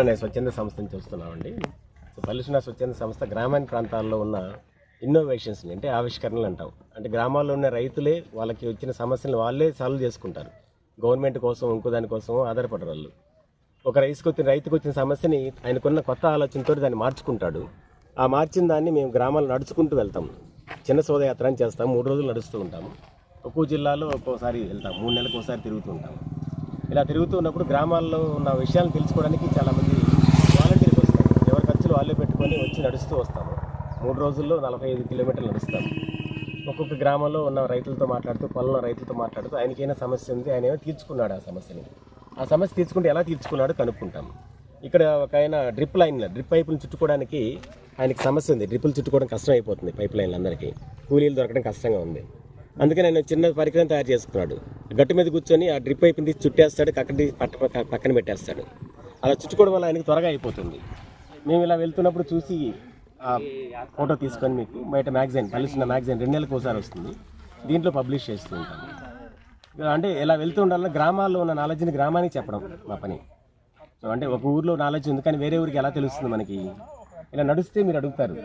అనే స్వచ్ఛంద సంస్థ నుంచి వస్తున్నామండి సో పల్లిసిన స్వచ్ఛంద సంస్థ గ్రామీణ ప్రాంతాల్లో ఉన్న ఇన్నోవేషన్స్ని అంటే ఆవిష్కరణలు అంటాం. అంటే గ్రామాల్లో ఉన్న రైతులే వాళ్ళకి వచ్చిన సమస్యలను వాళ్ళే సాల్వ్ చేసుకుంటారు. గవర్నమెంట్ కోసం ఇంకో దానికోసం ఆధారపడరు వాళ్ళు. ఒక రైతుకు వచ్చిన రైతుకు వచ్చిన సమస్యని ఆయనకున్న కొత్త ఆలోచనతో దాన్ని మార్చుకుంటాడు. ఆ మార్చిన దాన్ని మేము గ్రామాలు నడుచుకుంటూ వెళ్తాం. చిన్న శోధయాత్ర అని చేస్తాం. మూడు రోజులు నడుస్తూ ఉంటాము ఒక్కో జిల్లాలో ఒక్కోసారి వెళ్తాం. మూడు నెలలకు ఒకసారి తిరుగుతూ ఉంటాం. ఇలా తిరుగుతూ ఉన్నప్పుడు గ్రామాల్లో ఉన్న విషయాలను తెలుసుకోవడానికి చాలామంది వాలంటీర్కి వస్తారు. ఎవరి ఖర్చులు వాళ్ళే పెట్టుకొని వచ్చి నడుస్తూ వస్తాము. మూడు రోజుల్లో నలభై ఐదు కిలోమీటర్లు నడుస్తాము. ఒక్కొక్క గ్రామంలో ఉన్న రైతులతో మాట్లాడుతూ పొలంలో రైతులతో మాట్లాడుతూ ఆయనకైనా సమస్య ఉంది ఆయన ఏమో తీర్చుకున్నాడు ఆ సమస్యని. ఆ సమస్య తీర్చుకుంటే ఎలా తీర్చుకున్నాడో కనుక్కుంటాం. ఇక్కడ ఒక ఆయన డ్రిప్ లైన్ డ్రిప్ పైపులు చుట్టుకోవడానికి ఆయనకి సమస్య ఉంది. డ్రిప్పులు చుట్టుకోవడం కష్టం అయిపోతుంది పైప్ లైన్లు అందరికీ. కూలీలు దొరకడం కష్టంగా ఉంది. అందుకని ఆయన చిన్న పరికరం తయారు చేసుకున్నాడు. గట్టు మీద కూర్చొని ఆ డ్రిప్ పైపుని తీసి చుట్టేస్తాడు కక్కడి పట్ట పక్క- పక్కన పెట్టేస్తాడు. అలా చుట్టుకోవడం వల్ల ఆయనకి త్వరగా అయిపోతుంది. మేము ఇలా వెళ్తున్నప్పుడు చూసి ఆ ఫోటో తీసుకొని మీకు బయట మ్యాగజైన్ కలిసిన మ్యాగజైన్ రెండు నెలలకు ఒకసారి వస్తుంది. దీంట్లో పబ్లిష్ చేస్తూ ఉంటాం. అంటే ఇలా వెళ్తూ ఉండాలని గ్రామాల్లో ఉన్న నాలెడ్జ్ని గ్రామానికి చెప్పడం మా పని. సో అంటే ఒక ఊర్లో నాలెడ్జ్ ఉంది కానీ వేరే ఊరికి ఎలా తెలుస్తుంది మనకి? ఇలా నడిస్తే మీరు అడుగుతారు.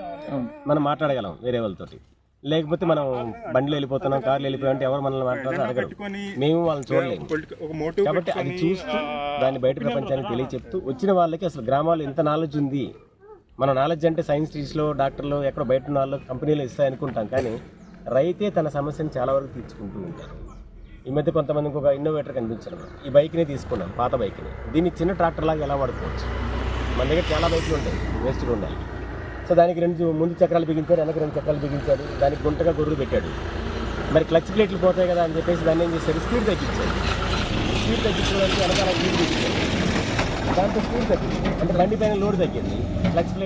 మనం మాట్లాడగలం వేరే వాళ్ళతోటి. లేకపోతే మనం బండిలో వెళ్ళిపోతున్నాం కార్లో వెళ్ళిపోయాం అంటే ఎవరు మనల్ని మాట్లాడారు అడగరు. మేము వాళ్ళని చూడలేము. కాబట్టి అది చూస్తూ దాన్ని బయట ప్రపంచానికి తెలియచెప్తూ వచ్చిన వాళ్ళకి అసలు గ్రామాల్లో ఎంత నాలెడ్జ్ ఉంది. మన నాలెడ్జ్ అంటే సైన్స్ టీచ్లో డాక్టర్లు ఎక్కడో బయట ఉన్న వాళ్ళు కంపెనీలు ఇస్తాయి అనుకుంటాం కానీ రైతే తన సమస్యను చాలా వరకు తీర్చుకుంటూ ఉంటారు. ఈ మధ్య కొంతమందికి ఒక ఇన్నోవేటర్ కనిపించడం ఈ బైక్ని తీసుకున్నాం పాత బైక్ని దీన్ని చిన్న ట్రాక్టర్ లాగా ఎలా వాడుకోవచ్చు? మన దగ్గర చాలా బైక్లు ఉంటాయి వేస్ట్గా ఉండాలి. సో దానికి రెండు ముందు చక్రాలు బిగించాడు వెనక రెండు చక్రాలు బిగించాడు దానికి గుంటగా గొర్రెలు పెట్టాడు. మరి క్లచ్ ప్లేట్లు పోతాయి కదా అని చెప్పేసి దాన్ని ఏం చేశాడు? స్పీడ్ తగ్గించాడు. స్పీడ్ తగ్గించడానికి వెనకాల స్పీడ్ పెట్టాడు దాంతో స్పీడ్ తగ్గింది అంటే బండి పైన లోడ్ తగ్గింది. Clutch plate